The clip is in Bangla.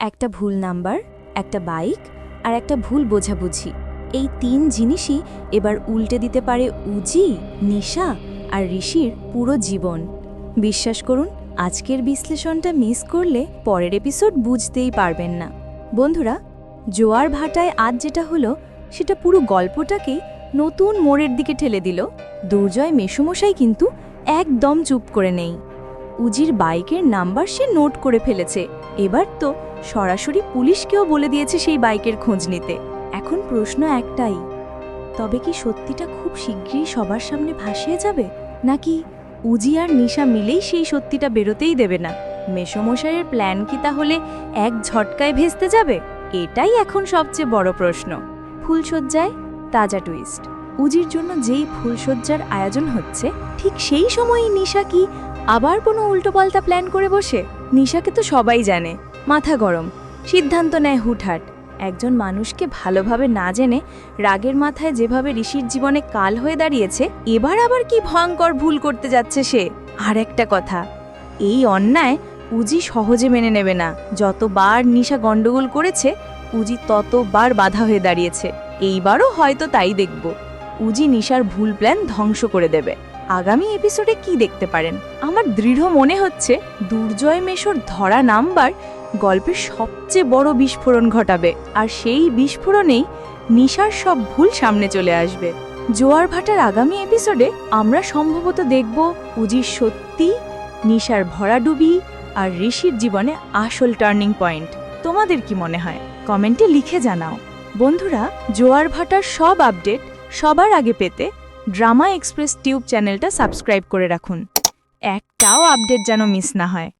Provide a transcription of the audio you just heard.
একটা ভুল নাম্বার, একটা বাইক আর একটা ভুল বোঝাবুঝি। এই তিন জিনিসই এবার উল্টে দিতে পারে উজি, নিশা আর ঋষির পুরো জীবন। বিশ্বাস করুন, আজকের বিশ্লেষণটা মিস করলে পরের এপিসোড বুঝতেই পারবেন না। বন্ধুরা, জোয়ার ভাটায় আজ যেটা হলো, সেটা পুরো গল্পটাকেই নতুন মোড়ের দিকে ঠেলে দিল। দুর্জয় মেসুমশাই কিন্তু একদম চুপ করে নেই। উজির বাইকের নাম্বার সে নোট করে ফেলেছে। এবার তো সরাসরি পুলিশকেও বলে দিয়েছে সেই বাইকের খোঁজ নিতে। এখন প্রশ্ন একটাই, তবে কি সত্যিটা খুব শীঘ্রই সবার সামনে ভাসিয়ে যাবে? নাকি উজি আর নিশা মিলেই সেই সত্যিটা বেরোতেই দেবে না? মেসমশাইয়ের প্ল্যান কি তাহলে এক ঝটকায় ভেস্তে যাবে? এটাই এখন সবচেয়ে বড় প্রশ্ন। ফুলশয্যায়, তাজা টুইস্ট। উজির জন্য যেই ফুলশয্যার আয়োজন হচ্ছে, ঠিক সেই সময়ই নিশা কি আবার কোনো উল্টোপাল্টা প্ল্যান করে বসে? নিশাকে তো সবাই জানে। মাথা গরম। সিদ্ধান্ত নেয় হুটহাট। একজন মানুষকে ভালোভাবে না জেনে রাগের মাথায় যেভাবে ঋষির জীবনে কাল হয়ে দাঁড়িয়েছে, এবার আবার কি ভয়ঙ্কর ভুল করতে যাচ্ছে সে? আর একটা কথা, এই অন্যায় উজি সহজে মেনে নেবে না। যতবার নিশা গন্ডগোল করেছে, উজি ততবার বাধা হয়ে দাঁড়িয়েছে। এইবারও হয়তো তাই দেখব। উজি নিশার ভুল প্ল্যান ধ্বংস করে দেবে। আগামী এপিসোডে কি দেখতে পারেন? আমার দৃঢ় মনে হচ্ছে দুর্জয় মেশর ধরা নাম্বার গল্পের সবচেয়ে বড় বিস্ফোরণ ঘটাবে, আর সেই বিস্ফোরণেই নিশার সব ভুল সামনে চলে আসবে। জোয়ার ভাটার আগামী এপিসোডে আমরা সম্ভবত দেখব উজির সত্যি, নিশার ভরাডুবি আর ঋষির জীবনে আসল টার্নিং পয়েন্ট। তোমাদের কি মনে হয়? কমেন্টে লিখে জানাও। বন্ধুরা, জোয়ার ভাটার সব আপডেট সবার আগে পেতে ড্রামা এক্সপ্রেস টিউব চ্যানেলটা সাবস্ক্রাইব করে রাখুন। একটাও আপডেট যেন মিস না হয়।